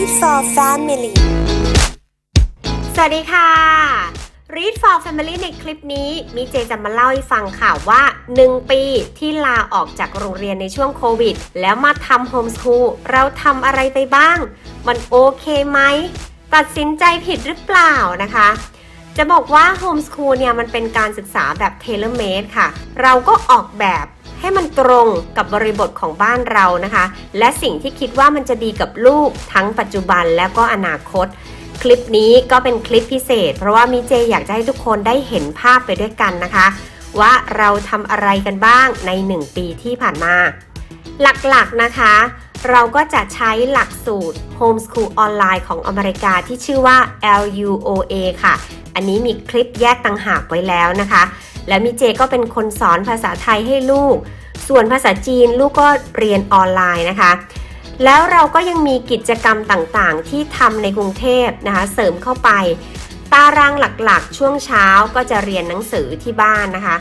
Read for Family สวัสดีค่ะ Read for Family ในคลิปนี้ มิเจจะมาเล่าให้ฟังค่ะว่า 1 ปีที่ลาออกจากโรงเรียนในช่วงโควิด แล้วมาทำโฮมส o ูลเราทำอะไรไปบ้าง มันโอเคไหม ตัดสินใจผิดหรือเปล่านะคะจะบอกว่าโฮมส o ูลเนี่ยมันเป็นการศึกษาแบบเทเลเมดค่ะ เราก็ออกแบบ ให้มันตรงกับบริบทของบ้านเรานะคะ และสิ่งที่คิดว่ามันจะดีกับลูกทั้งปัจจุบันและก็อนาคต คลิปนี้ก็เป็นคลิปพิเศษ เพราะว่ามิเจอยากจะให้ทุกคนได้เห็นภาพไปด้วยกันนะคะ ว่าเราทำอะไรกันบ้างใน 1 ปีที่ผ่านมา หลักๆนะคะ เราก็จะใช้หลักสูตร Homeschool ออนไลน์ของอเมริกาที่ชื่อว่า LUOA ค่ะ อันนี้มีคลิปแยกต่างหากไว้แล้วนะคะ และมิเจก็เป็นคนสอนภาษาไทยให้ลูก ส่วนภาษาจีนลูกก็เรียนออนไลน์นะคะ แล้วเราก็ยังมีกิจกรรมต่างๆ ที่ทำในกรุงเทพนะคะ เสริมเข้าไป ตารางหลักๆ ช่วงเช้าก็จะเรียนหนังสือที่บ้านนะคะ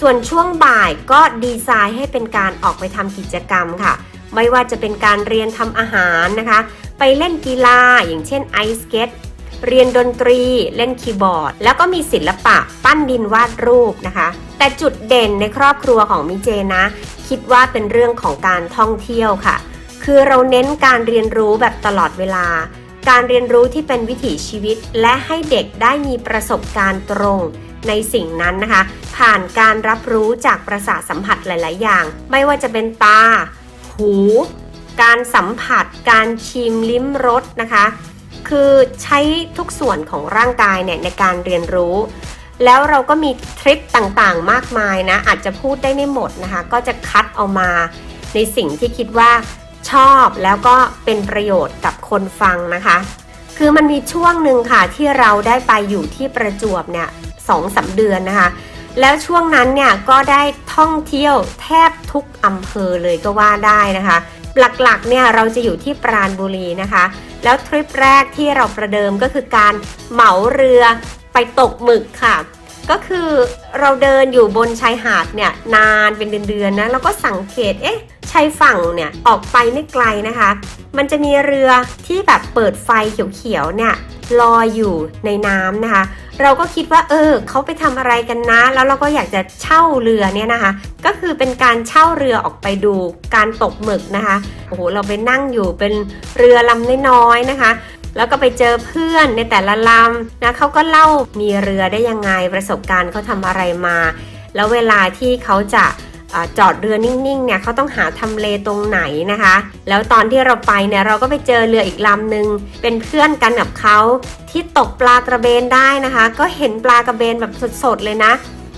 ส่วนช่วงบ่ายก็ดีไซน์ให้เป็นการออกไปทำกิจกรรมค่ะ ไม่ว่าจะเป็นการเรียนทำอาหารนะคะ ไปเล่นกีฬาอย่างเช่นไอสเก็ต เรียนดนตรีเล่นคีย์บอร์ด แล้วก็มีศิลปะปั้นดินวาดรูปนะคะ แต่จุดเด่นในครอบครัวของมิเจนะ คิดว่าเป็นเรื่องของการท่องเที่ยวค่ะ คือเราเน้นการเรียนรู้แบบตลอดเวลา การเรียนรู้ที่เป็นวิถีชีวิต และให้เด็กได้มีประสบการณ์ตรงในสิ่งนั้นนะคะ ผ่านการรับรู้จากประสาทสัมผัสหลาย ๆ อย่าง ไม่ว่าจะเป็นตา หู การสัมผัส การชิมลิ้มรสนะคะ คือใช้ทุกส่วนของร่างกายเนี่ยในการเรียนรู้ แล้วเราก็มีทริคต่างๆ มากมายนะ อาจจะพูดได้ไม่หมดนะคะ ก็จะคัดเอามาในสิ่งที่คิดว่าชอบแล้วก็เป็นประโยชน์กับคนฟังนะคะ คือมันมีช่วงหนึ่งค่ะที่เราได้ไปอยู่ที่ประจวบเนี่ยสองสาเดือนนะคะ แล้วช่วงนั้นเนี่ยก็ได้ท่องเที่ยวแทบทุกอำเภอเลยก็ว่าได้นะคะ หลักๆเนี่ยเราจะอยู่ที่ปราณบุรีนะคะ แล้วทริปแรกที่เราประเดิมก็คือการเหมาเรือไปตกหมึกค่ะ ก็คือเราเดินอยู่บนชายหาดเนี่ยนานเป็นเดือนๆนะแล้วก็สังเกตเอ๊ะชายฝั่งเนี่ยออกไปไม่ไกลนะคะ มันจะมีเรือที่แบบเปิดไฟเขียวๆเนี่ยลอยอยู่ในน้ำนะคะ เราก็คิดว่าเออเขาไปทำอะไรกันนะ แล้วเราก็อยากจะเช่าเรือเนี่ยนะคะ ก็คือเป็นการเช่าเรือออกไปดูการตกหมึกนะคะโอ้โหเราไปนั่งอยู่เป็นเรือลำน้อยๆนะคะ แล้วก็ไปเจอเพื่อนในแต่ละลำนะเขาก็เล่ามีเรือได้ยังไงประสบการณ์เขาทำอะไรมา แล้วเวลาที่เขาจะจอดเรือนิ่งๆ เนี่ยเขาต้องหาทำเลตรงไหนนะคะ แล้วตอนที่เราไปเนี่ยเราก็ไปเจอเรืออีกลำหนึ่งเป็นเพื่อนกันกับเขาที่ตกปลากระเบนได้นะคะ ก็เห็นปลากระเบนแบบสดๆเลยนะ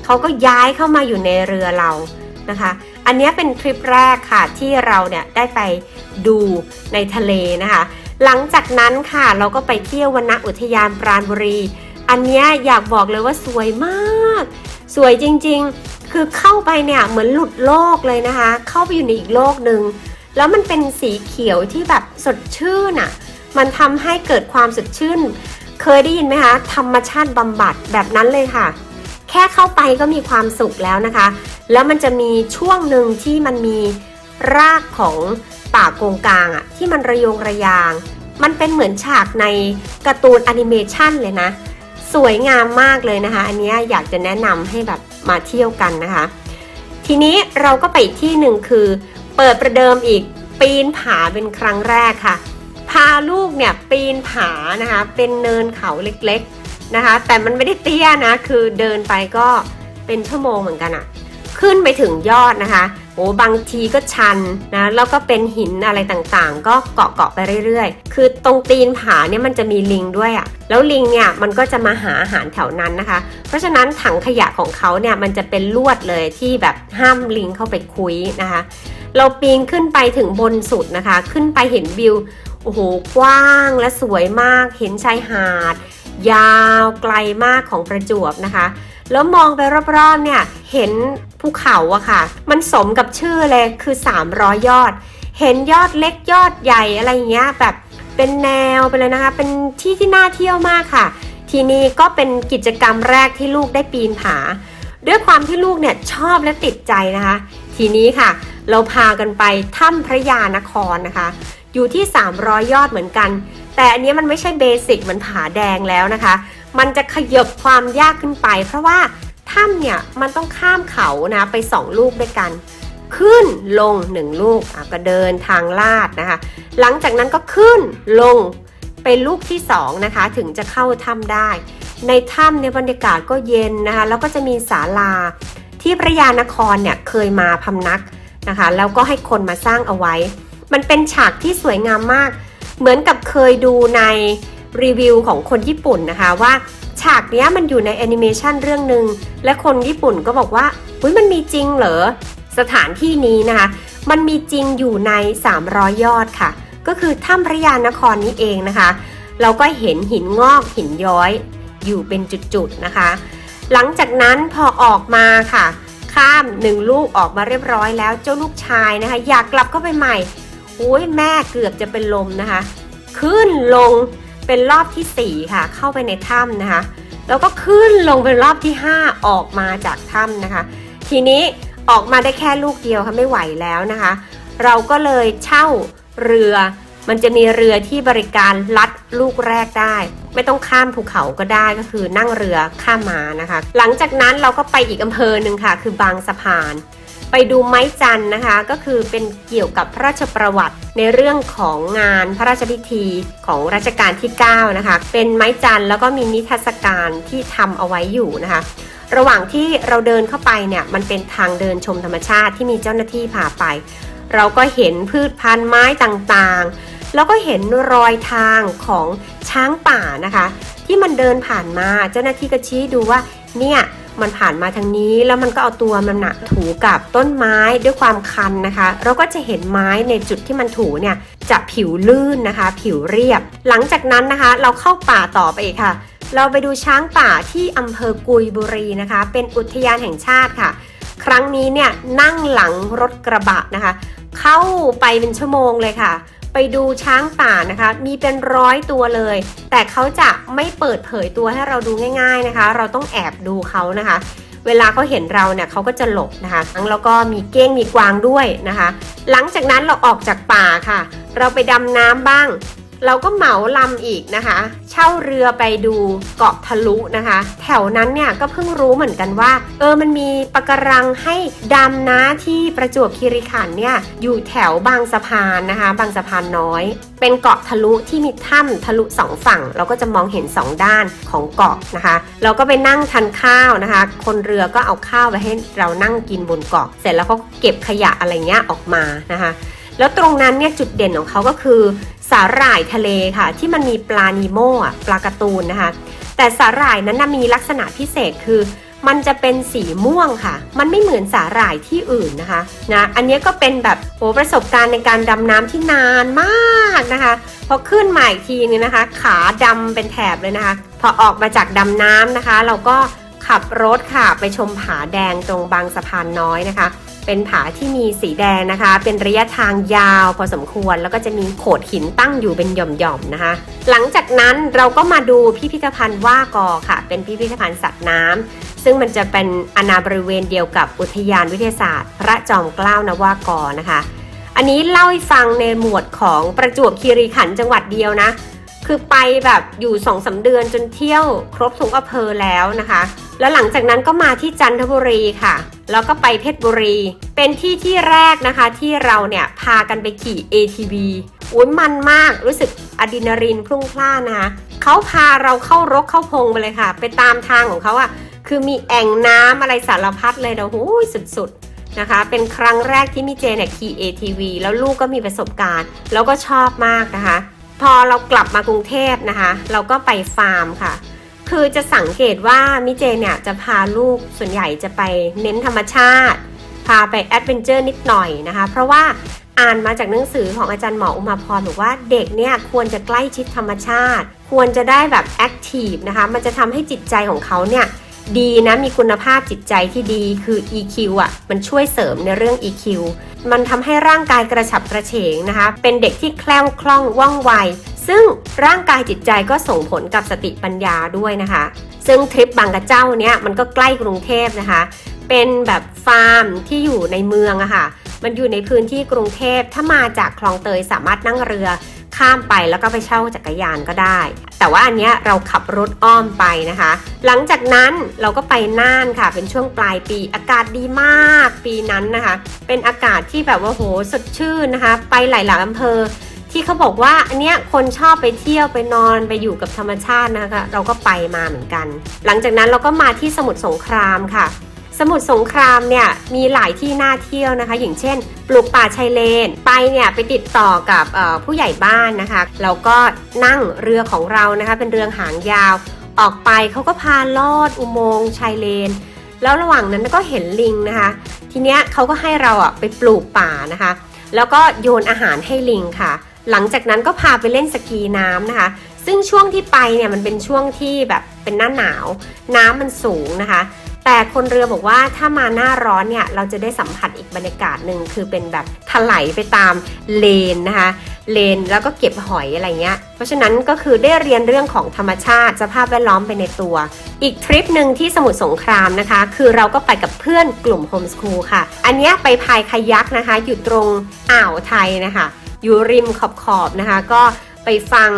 เขาก็ย้ายเข้ามาอยู่ในเรือเรานะคะ อันนี้เป็นทริปแรกค่ะที่เราเนี่ยได้ไปดูในทะเลนะคะ หลังจากนั้นค่ะเราก็ไปเที่ยววนณอุทยานปราณบุรี อันเนี้ยอยากบอกเลยว่าสวยมาก สวยจริงๆ คือเข้าไปเนี่ยเหมือนหลุดโลกเลยนะคะ เข้าไปอยู่ในอีกโลกหนึ่งแล้วมันเป็นสีเขียวที่แบบสดชื่นอะ่ะ มันทำให้เกิดความสดชื่น เคยได้ยินไหมคะ ธรรมชาติบำบัดแบบนั้นเลยค่ะ แค่เข้าไปก็มีความสุขแล้วนะคะ แล้วมันจะมีช่วงหนึ่งที่มันมีรากของ ป่าโกงกลางอะที่มันระยงระยาง มันเป็นเหมือนฉากในการ์ตูนแอนิเมชันเลยนะ สวยงามมากเลยนะคะ อันนี้อยากจะแนะนำให้แบบมาเที่ยวกันนะคะ ทีนี้เราก็ไปอีกที่หนึ่งคือ เปิดประเดิมอีกปีนผาเป็นครั้งแรกค่ะ พาลูกเนี่ยปีนผานะคะ เป็นเนินเขาเล็กๆนะคะ แต่มันไม่ได้เตี้ยนะ คือเดินไปก็เป็นชั่วโมงเหมือนกันอะ ขึ้นไปถึงยอดนะคะโอ้บางทีก็ชันนะแล้วก็เป็นหินอะไรต่างๆ ก็เกาะเกาะๆไปเรื่อยๆ คือตรงตีนผาเนี่ยมันจะมีลิงด้วยอะแล้วลิงเนี่ยมันก็จะมาหาอาหารแถวนั้นนะคะ เพราะฉะนั้นถังขยะของเขาเนี่ยมันจะเป็นลวดเลยที่แบบห้ามลิงเข้าไปคุยนะคะ เราปีนขึ้นไปถึงบนสุดนะคะ ขึ้นไปเห็นวิวโอ้โหกว้างและสวยมากเห็นชายหาด ยาวไกลมากของประจวบนะคะ แล้วมองไปรอบๆเนี่ยเห็นภูเขาอะค่ะ มันสมกับชื่อเลยคือ 300 ยอด เห็นยอดเล็กยอดใหญ่อะไรเงี้ยแบบเป็นแนวไปเลยนะคะ เป็นที่ที่น่าเที่ยวมากค่ะ ทีนี้ก็เป็นกิจกรรมแรกที่ลูกได้ปีนผา ด้วยความที่ลูกเนี่ยชอบและติดใจนะคะ ทีนี้ค่ะ เราพากันไปถ้ำพระยานครนะคะ อยู่ที่ 300 ยอดเหมือนกัน แต่อันนี้มันไม่ใช่เบสิกเหมันผาแดงแล้วนะคะ มันจะขยบความยากขึ้นไป เพราะว่าถ้ำเนี่ยมันต้องข้ามเขานะไปสองลูกด้วยกัน ขึ้นลงหนึ่งลูกก็เดินทางลาดนะคะ หลังจากนั้นก็ขึ้นลงเป็นลูกที่สองนะคะถึงจะเข้าถ้ำได้ ในถ้ำเนี่ยบรรยากาศก็เย็นนะคะแล้วก็จะมีศาลาที่พระยานครเนี่ยเคยมาพำนักนะคะแล้วก็ให้คนมาสร้างเอาไว้ มันเป็นฉากที่สวยงามมาก เหมือนกับเคยดูใน รีวิวของคนญี่ปุ่นนะคะว่าฉากเนี้ยมันอยู่ในแอนิเมชันเรื่องหนึ่งและคนญี่ปุ่นก็บอกว่าอุ้ยมันมีจริงเหรอ สถานที่นี้นะคะ มันมีจริงอยู่ใน 300 ยอดค่ะ ก็คือถ้ำพระยานครนี้เองนะคะ เราก็เห็นหินงอกหินย้อยอยู่เป็นจุดๆนะคะ หลังจากนั้นพอออกมาค่ะ ข้ามหนึ่งลูกออกมาเรียบร้อยแล้วเจ้าลูกชายนะคะ อยากกลับเข้าไปใหม่โอ้ยแม่เกือบจะเป็นลมนะคะ ขึ้นลง เป็นรอบที่ 4 ค่ะ เข้าไปในถ้ำนะคะ แล้วก็ขึ้นลงเป็นรอบที่ 5 ออกมาจากถ้ำนะคะ ทีนี้ออกมาได้แค่ลูกเดียวค่ะไม่ไหวแล้วนะคะ เราก็เลยเช่าเรือ มันจะมีเรือที่บริการลัดลูกแรกได้ ไม่ต้องข้ามภูเขาก็ได้ก็คือนั่งเรือข้ามมานะคะ หลังจากนั้นเราก็ไปอีกอำเภอหนึ่งค่ะ คือบางสะพาน ไปดูไม้จันนะคะ ก็คือเป็นเกี่ยวกับพระราชประวัติในเรื่องของงานพระราชพิธีของรัชกาลที่ 9 นะคะ เป็นไม้จันแล้วก็มีนิทรรศการที่ทำเอาไว้อยู่นะคะ ระหว่างที่เราเดินเข้าไปเนี่ยมันเป็นทางเดินชมธรรมชาติที่มีเจ้าหน้าที่พาไป เราก็เห็นพืชพันธุ์ไม้ต่างๆ แล้วก็เห็นรอยทางของช้างป่านะคะ ที่มันเดินผ่านมาเจ้าหน้าที่ก็ชี้ดูว่าเนี่ย มันผ่านมาทางนี้ แล้วมันก็เอาตัวมันหนะถูกับต้นไม้ด้วยความคันนะคะ เราก็จะเห็นไม้ในจุดที่มันถูเนี่ยจะผิวลื่นนะคะ ผิวเรียบ หลังจากนั้นนะคะ เราเข้าป่าต่อไปอีกค่ะ เราไปดูช้างป่าที่อำเภอกุยบุรีนะคะ เป็นอุทยานแห่งชาติค่ะ ครั้งนี้เนี่ยนั่งหลังรถกระบะนะคะ เข้าไปเป็นชั่วโมงเลยค่ะ ไปดูช้างป่านะคะ มีเป็นร้อยตัวเลย แต่เขาจะไม่เปิดเผยตัวให้เราดูง่าย ๆนะคะ เราต้องแอบดูเขานะคะ เวลาเขาเห็นเราเนี่ยเขาก็จะหลบนะคะแล้วก็มีเก้งมีกวางด้วยนะคะ หลังจากนั้นเราออกจากป่าค่ะ เราไปดำน้ำบ้าง เราก็เหมาลำอีกนะคะ เช่าเรือไปดูเกาะทะลุนะคะ แถวนั้นเนี่ยก็เพิ่งรู้เหมือนกันว่า เออมันมีปะการังให้ดำนะที่ประจวบคีรีขันธ์เนี่ยอยู่แถวบางสะพานนะคะ บางสะพานน้อย เป็นเกาะทะลุที่มีถ้ำทะลุสองฝั่ง เราก็จะมองเห็นสองด้านของเกาะนะคะ เราก็ไปนั่งทานข้าวนะคะ คนเรือก็เอาข้าวไปให้เรานั่งกินบนเกาะ เสร็จแล้วก็เก็บขยะอะไรเงี้ยออกมานะคะแล้วตรงนั้นเนี่ยจุดเด่นของเขาก็คือ สาหร่ายทะเลค่ะ ที่มันมีปลานีโมะปลาการ์ตูนนะคะ แต่สาหร่ายนั้นมีลักษณะพิเศษคือ มันจะเป็นสีม่วงค่ะ มันไม่เหมือนสาหร่ายที่อื่นนะคะนะอันนี้ก็เป็นแบบโอ้ประสบการณ์ในการดำน้ำที่นานมากนะคะพอขึ้นมาอีกทีนึงนะคะ ขาดำเป็นแถบเลยนะคะ พอออกมาจากดำน้ำนะคะ เราก็ขับรถค่ะไปชมผาแดงตรงบางสะพานน้อยนะคะ เป็นผาที่มีสีแดงนะคะ เป็นระยะทางยาวพอสมควร แล้วก็จะมีโขดหินตั้งอยู่เป็นหย่อมๆนะคะ หลังจากนั้นเราก็มาดูพิพิธภัณฑ์ว่ากอค่ะ เป็นพิพิธภัณฑ์สัตว์น้ำซึ่งมันจะเป็นอนาบริเวณเดียวกับอุทยานวิทยาศาสตร์ พระจอมเกล้านวากอนะคะ อันนี้เล่าให้ฟังในหมวดของประจวบคีรีขันธ์จังหวัดเดียวนะ คือไปแบบอยู่สองสาเดือนจนเที่ยวครบทุกอำเภอแล้วนะคะ แล้วหลังจากนั้นก็มาที่จันทบุรีค่ะ แล้วก็ไปเพชรบุรี เป็นที่ที่แรกนะคะที่เราเนี่ยพากันไปขี่ ATV อุ้ยมันมากรู้สึกอะดรีนาลีนพรุ่งพล่านนะคะเขาพาเราเข้ารกเข้าพงไปเลยค่ะ ไปตามทางของเขาอะคือมีแอ่งน้ำอะไรสารพัดเลยนะโอ้ยสุดๆนะคะ เป็นครั้งแรกที่มิเจเนี่ยขี่ ATV แล้วลูกก็มีประสบการณ์ แล้วก็ชอบมากนะคะ พอเรากลับมากรุงเทพนะคะ เราก็ไปฟาร์มค่ะ คือจะสังเกตว่ามิเจเนี่ยจะพาลูกส่วนใหญ่จะไปเน้นธรรมชาติ พาไปแอดเวนเจอร์นิดหน่อยนะคะ เพราะว่าอ่านมาจากหนังสือของอาจารย์หมออุมาพรบอกว่าเด็กเนี่ยควรจะใกล้ชิดธรรมชาติ ควรจะได้แบบแอคทีฟนะคะ มันจะทำให้จิตใจของเขาเนี่ย ดีนะมีคุณภาพจิตใจที่ดีคือ EQ อะมันช่วยเสริมในเรื่อง EQ มันทำให้ร่างกายกระฉับกระเฉงนะคะ เป็นเด็กที่แคล่วคล่องว่องไว ซึ่งร่างกายจิตใจก็ส่งผลกับสติปัญญาด้วยนะคะ ซึ่งทริปบางกระเจ้าเนี่ยมันก็ใกล้กรุงเทพนะคะ เป็นแบบฟาร์มที่อยู่ในเมืองอะค่ะ มันอยู่ในพื้นที่กรุงเทพถ้ามาจากคลองเตยสามารถนั่งเรือข้ามไปแล้วก็ไปเช่าจักรยานก็ได้ แต่ว่าอันเนี้ยเราขับรถอ้อมไปนะคะ หลังจากนั้นเราก็ไปน่านค่ะ เป็นช่วงปลายปีอากาศดีมากปีนั้นนะคะ เป็นอากาศที่แบบว่าโหสดชื่นนะคะ ไปหลายๆอำเภอ ที่เขาบอกว่าอันเนี้ยคนชอบไปเที่ยวไปนอนไปอยู่กับธรรมชาตินะคะ เราก็ไปมาเหมือนกัน หลังจากนั้นเราก็มาที่สมุทรสงครามค่ะ สมุทรสงครามเนี่ยมีหลายที่น่าเที่ยวนะคะ อย่างเช่น ปลูกป่าชายเลน ไปเนี่ยไปติดต่อกับผู้ใหญ่บ้านนะคะแล้วก็นั่งเรือของเรานะคะ เป็นเรือหางยาว ออกไปเขาก็พาลอดอุโมงค์ชายเลน แล้วระหว่างนั้นก็เห็นลิงนะคะ ทีเนี้ยเขาก็ให้เราอะไปปลูกป่านะคะ แล้วก็โยนอาหารให้ลิงค่ะ หลังจากนั้นก็พาไปเล่นสกีน้ำนะคะซึ่งช่วงที่ไปเนี่ยมันเป็นช่วงที่แบบเป็นหน้าหนาว น้ำมันสูงนะคะ แต่คนเรือบอกว่าถ้ามาหน้าร้อนเนี่ยเราจะได้สัมผัสอีกบรรยากาศหนึ่งคือเป็นแบบถลายไปตามเลนนะคะเลนแล้วก็เก็บหอยอะไรเงี้ย เพราะฉะนั้นก็คือได้เรียนเรื่องของธรรมชาติสภาพแวดล้อมไปในตัว อีกทริปหนึ่งที่สมุทรสงครามนะคะ คือเราก็ไปกับเพื่อนกลุ่มโฮมสคูลค่ะ อันนี้ไปพายคายักนะคะ อยู่ตรงอ่าวไทยนะคะ อยู่ริมขอบขอบนะคะ ก็ไปฟัง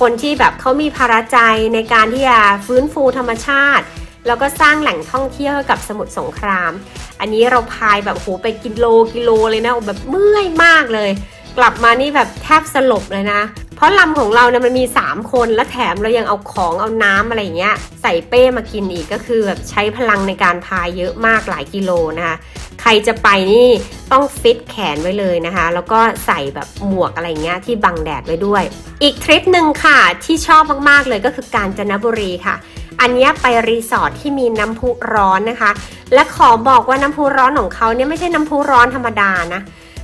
คนที่แบบเขามีภาระใจในการที่จะฟื้นฟูธรรมชาติ แล้วก็สร้างแหล่งท่องเที่ยวให้กับสมุทรสงคราม อันนี้เราพายแบบโหไปกิโลกิโลเลยนะแบบเมื่อยมากเลย กลับมานี่แบบแทบสลบเลยนะ เพราะลำของเราเนี่ยมันมี 3 คนและแถมเรายังเอาของเอาน้ำอะไรเงี้ยใส่เป้มากินอีกก็คือแบบใช้พลังในการพายเยอะมากหลายกิโลนะคะใครจะไปนี่ต้องฟิตแขนไว้เลยนะคะ แล้วก็ใส่แบบหมวกอะไรเงี้ยที่บังแดดไว้ด้วย อีกทริปหนึ่งค่ะที่ชอบมากๆเลยก็คือกาญจนบุรีค่ะ อันนี้ไปรีสอร์ทที่มีน้ำพุร้อนนะคะ และขอบอกว่าน้ำพุร้อนของเขาเนี่ยไม่ใช่น้ำพุร้อนธรรมดานะ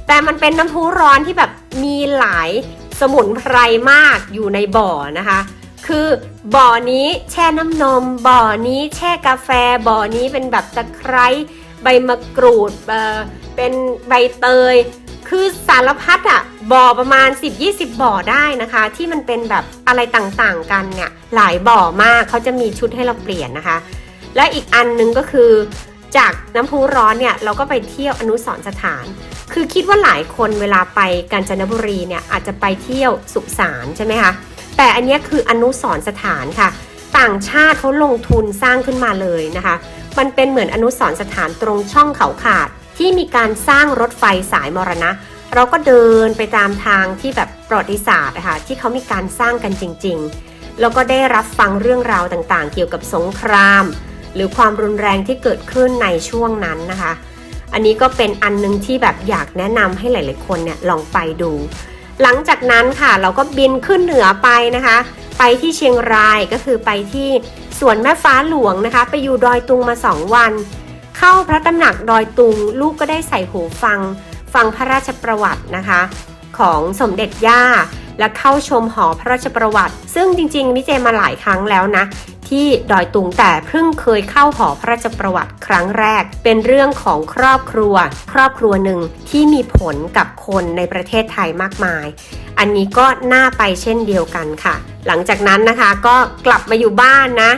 แต่มันเป็นน้ำพุร้อนที่แบบมีหลายสมุนไพรมากอยู่ในบ่อนะคะ คือบ่อนี้แช่น้ำนม บ่อนี้แช่กาแฟ บ่อนี้เป็นแบบตะไคร้ใบมะกรูดเอ่อเป็นใบเตย คือสารพัดอะบ่อประมาณ 10-20 บ่อได้นะคะ ที่มันเป็นแบบอะไรต่างๆกันเนี่ยหลายบ่อมากเขาจะมีชุดให้เราเปลี่ยนนะคะ และอีกอันหนึงก็คือจากน้ำพุร้อนเนี่ยเราก็ไปเที่ยวอนุสรสถาน คือคิดว่าหลายคนเวลาไปกาญจนบุรีเนี่ยอาจจะไปเที่ยวสุสานใช่ไหมคะแต่อันนี้คืออนุสรสถานค่ะ ต่างชาติเขาลงทุนสร้างขึ้นมาเลยนะคะ มันเป็นเหมือนอนุสรสถานตรงช่องเขาขาด ที่มีการสร้างรถไฟสายมรณะ เราก็เดินไปตามทางที่แบบประวัติศาสตร์นะคะที่เขามีการสร้างกันจริง ๆ แล้วก็ได้รับฟังเรื่องราวต่างๆ เกี่ยวกับสงคราม หรือความรุนแรงที่เกิดขึ้นในช่วงนั้นนะคะ อันนี้ก็เป็นอันหนึงที่แบบอยากแนะนำให้หลาย ๆ คนเนี่ยลองไปดู หลังจากนั้นค่ะเราก็บินขึ้นเหนือไปนะคะ ไปที่เชียงรายก็คือไปที่สวนแม่ฟ้าหลวงนะคะ ไปอยู่ดอยตุงมา 2 วัน เข้าพระตำหนักดอยตุง ลูกก็ได้ใส่หูฟัง ฟังพระราชประวัตินะคะ ของสมเด็จย่า และเข้าชมหอพระราชประวัติ ซึ่งจริงๆมิเจมาหลายครั้งแล้วนะ ที่ดอยตุงแต่เพิ่งเคยเข้าหอพระราชประวัติครั้งแรก เป็นเรื่องของครอบครัว ครอบครัวหนึ่งที่มีผลกับคนในประเทศไทยมากมาย อันนี้ก็น่าไปเช่นเดียวกันค่ะ หลังจากนั้นนะคะก็กลับมาอยู่บ้านนะ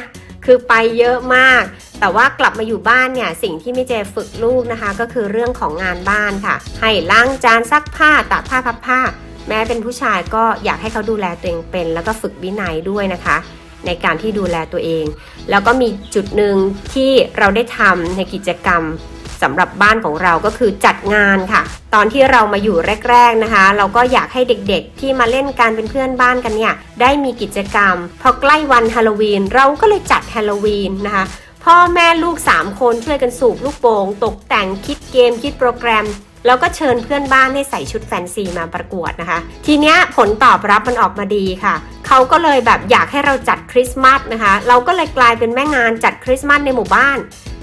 คือไปเยอะมาก แต่ว่ากลับมาอยู่บ้านเนี่ยสิ่งที่มิเจฝึกลูกนะคะ ก็คือเรื่องของงานบ้านค่ะ ให้ล้างจานซักผ้าตากผ้าพับผ้า แม้เป็นผู้ชายก็อยากให้เขาดูแลตัวเองเป็น แล้วก็ฝึกวินัยด้วยนะคะ ในการที่ดูแลตัวเอง แล้วก็มีจุดหนึ่งที่เราได้ทำในกิจกรรมสำหรับบ้านของเราก็คือจัดงานค่ะ ตอนที่เรามาอยู่แรก ๆนะคะ เราก็อยากให้เด็กๆ ที่มาเล่นการเป็นเพื่อนบ้านกันเนี่ยได้มีกิจกรรม พอใกล้วันฮาโลวีนเราก็เลยจัดฮาโลวีนนะคะ พ่อแม่ลูก 3 คนช่วยกันสูบลูกโป่งตกแต่งคิดเกมคิดโปรแกรม แล้วก็เชิญเพื่อนบ้านให้ใส่ชุดแฟนซีมาประกวดนะคะ ทีเนี้ยผลตอบรับมันออกมาดีค่ะเขาก็เลยแบบอยากให้เราจัดคริสต์มาสนะคะ เราก็เลยกลายเป็นแม่งานจัดคริสต์มาสในหมู่บ้าน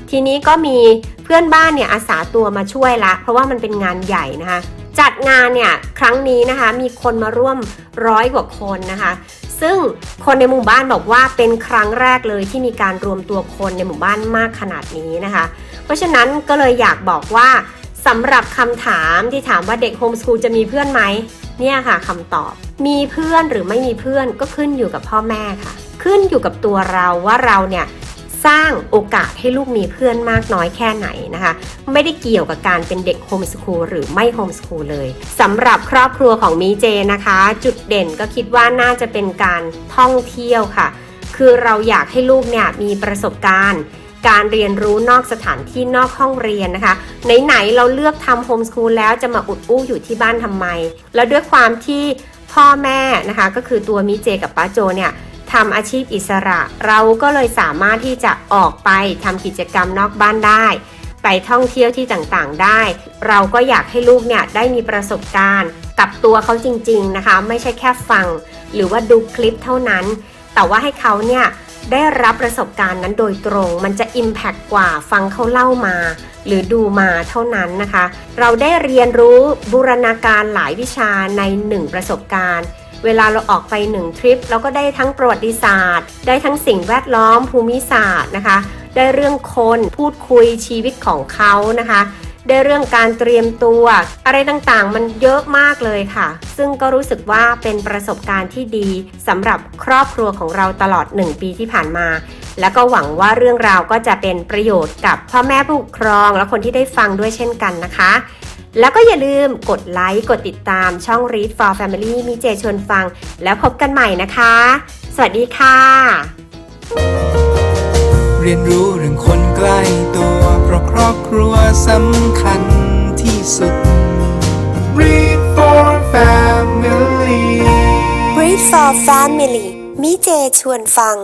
ทีนี้ก็มีเพื่อนบ้านเนี่ยอาสาตัวมาช่วยละ เพราะว่ามันเป็นงานใหญ่นะคะจัดงานเนี่ยครั้งนี้นะคะมีคนมาร่วมร้อยกว่าคนนะคะ ซึ่งคนในหมู่บ้านบอกว่าเป็นครั้งแรกเลยที่มีการรวมตัวคนในหมู่บ้านมากขนาดนี้นะคะ เพราะฉะนั้นก็เลยอยากบอกว่าสำหรับคำถามที่ถามว่าเด็กโฮมสคูลจะมีเพื่อนไหมเนี่ยค่ะคำตอบ มีเพื่อนหรือไม่มีเพื่อนก็ขึ้นอยู่กับพ่อแม่ค่ะ ขึ้นอยู่กับตัวเราว่าเราเนี่ย สร้างโอกาสให้ลูกมีเพื่อนมากน้อยแค่ไหนนะคะ ไม่ได้เกี่ยวกับการเป็นเด็กโฮมสคูลหรือไม่โฮมสคูลเลยสำหรับครอบครัวของมีเจนะคะ จุดเด่นก็คิดว่าน่าจะเป็นการท่องเที่ยวค่ะ คือเราอยากให้ลูกเนี่ยมีประสบการณ์การเรียนรู้นอกสถานที่นอกห้องเรียนนะคะ ไหนๆเราเลือกทำโฮมสคูลแล้วจะมาอุดอู้อยู่ที่บ้านทำไม แล้วด้วยความที่พ่อแม่นะคะ ก็คือตัวมิเจกับป้าโจเนี่ย ทำอาชีพอิสระ เราก็เลยสามารถที่จะออกไปทำกิจกรรมนอกบ้านได้ ไปท่องเที่ยวที่ต่างๆได้ เราก็อยากให้ลูกเนี่ยได้มีประสบการณ์ กับตัวเขาจริงๆนะคะ ไม่ใช่แค่ฟัง หรือว่าดูคลิปเท่านั้น แต่ว่าให้เขาเนี่ยได้รับประสบการณ์นั้นโดยตรง มันจะ Impact กว่าฟังเขาเล่ามา หรือดูมาเท่านั้นนะคะ เราได้เรียนรู้บูรณาการหลายวิชาในหนึ่งประสบการณ์ เวลาเราออกไปหนึ่งทริปเราก็ได้ทั้งประวัติศาสตร์ ได้ทั้งสิ่งแวดล้อมภูมิศาสตร์นะคะ ได้เรื่องคนพูดคุยชีวิตของเขานะคะได้เรื่องการเตรียมตัว อะไรต่างๆ มันเยอะมากเลยค่ะ ซึ่งก็รู้สึกว่าเป็นประสบการณ์ที่ดีสำหรับครอบครัวของเราตลอด 1 ปีที่ผ่านมา แล้วก็หวังว่าเรื่องราวก็จะเป็นประโยชน์กับพ่อแม่ผู้ปกครอง และคนที่ได้ฟังด้วยเช่นกันนะคะ แล้วก็อย่าลืมกดไลค์ กดติดตามช่อง Read for Family มีเจชวนฟัง แล้วพบกันใหม่นะคะ สวัสดีค่ะ เรียนรู้เรื่องคนใกล้ตัว เพราะครอบครัวสำคัญที่สุด Read for Family Read for Family มิเจชวนฟัง